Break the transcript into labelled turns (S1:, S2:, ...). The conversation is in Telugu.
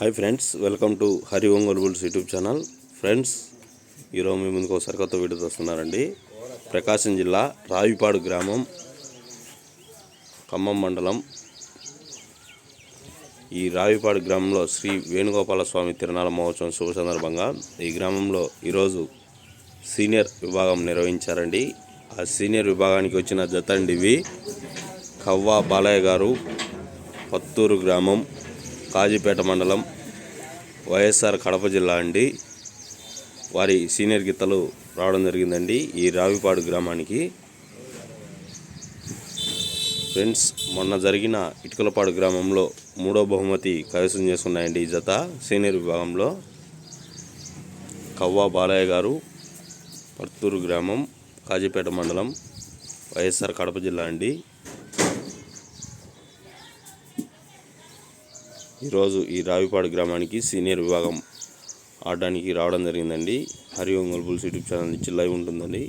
S1: Hi friends welcome to Hari Ongole bulls YouTube channel friends ఈరోజు మీ ముందుకు ఒక కొత్త వీడియోతో వస్తున్నారండి ప్రకాశం జిల్లా రావిపాడు గ్రామం ఖమ్మం మండలం. ఈ రావిపాడు గ్రామంలో శ్రీ వేణుగోపాల స్వామి తిరునాళ మహోత్సవం శుభ సందర్భంగా ఈ గ్రామంలో ఈరోజు సీనియర్ విభాగం నిర్వహించారండి. ఆ సీనియర్ విభాగానికి వచ్చిన జతండివి కవ్వా బాలయ్య గారు పత్తూరు గ్రామం. కాజీపేట మండలం వైఎస్ఆర్ కడప జిల్లా అండి. వారి సీనియర్ గీతలు రావడం జరిగిందండి ఈ రావిపాడు గ్రామానికి. ఫ్రెండ్స్ మొన్న జరిగిన ఇటుకలపాడు గ్రామంలో మూడో బహుమతి కైవసం చేసుకున్నాయండి ఈ జత సీనియర్ విభాగంలో. కవ్వా బాలయ్య గారు పర్తూరు గ్రామం కాజీపేట మండలం వైఎస్ఆర్ కడప జిల్లా అండి. ఈరోజు ఈ రావిపాడు గ్రామానికి సీనియర్ విభాగం ఆడడానికి రావడం జరిగిందండి. హరి ఓం గల్బుల్స్ యూట్యూబ్ ఛానల్ నుంచి లైవ్ ఉంటుందండి.